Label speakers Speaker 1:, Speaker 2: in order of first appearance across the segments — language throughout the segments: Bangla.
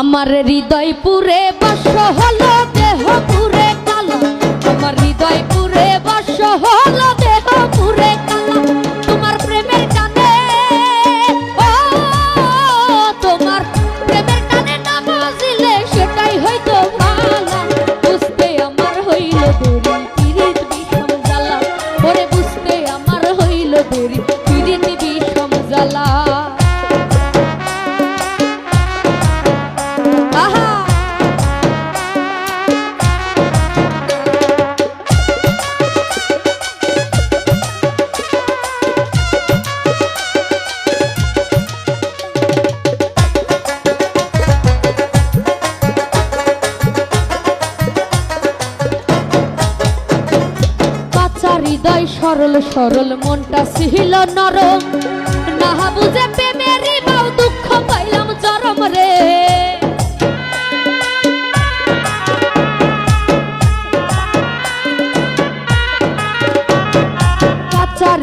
Speaker 1: আমার হৃদয় পুরে বর্ষ হলো দেহ পুরে কালো। আমার হৃদয় পুরে বর্ষ হলো দেহ পুরে কালো। তোমার প্রেমের টানে ও, তোমার প্রেমের টানে না বুঝিলে সেটাই হয়তো ভালো। বুঝতে আমার হইল দেরি পিরিত বিষম জ্বালা। ওরে বুঝতে আমার হইল দেরি পিরিত বিষম জ্বালা। হৃদয় সরল সরল, মনটা ছিল নরম। নাহা বুঝে প্রেমেরই বাউ দুঃখ পাইলাম চরম রে।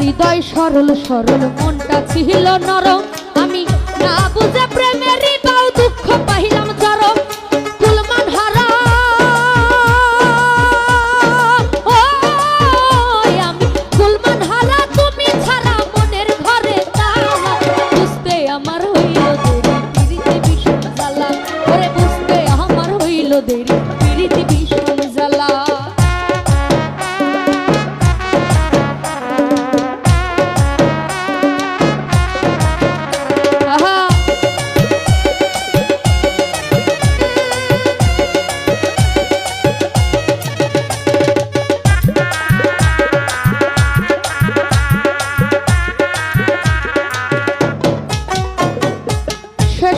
Speaker 1: হৃদয় সরল সরল, মনটা ছিল নরম। আমি না বুঝে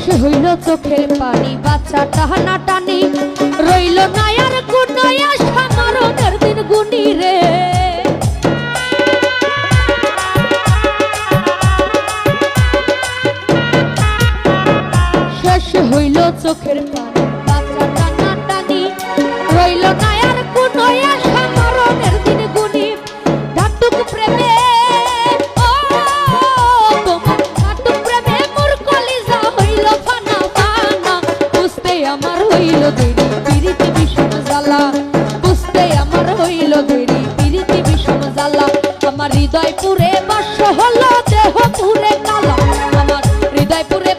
Speaker 1: শেষ হইল চোখের পানি। বাচ্চা টাহানা টানি, রইল নায়ার দিন গুনি রে। শেষ হইল চোখের পানি। আমার হইল দেরি, পিরিতি বিষম জ্বালা। বুঝতে আমার হইল দেরি, পিরিতি বিষম জ্বালা। আমার হৃদয় পুরে বর্ষ হলো, দেহ পুরে কালা। আমার হৃদয় পুরে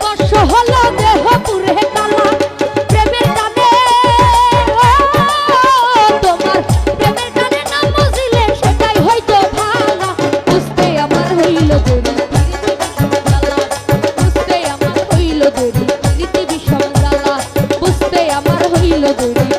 Speaker 1: পিরিতি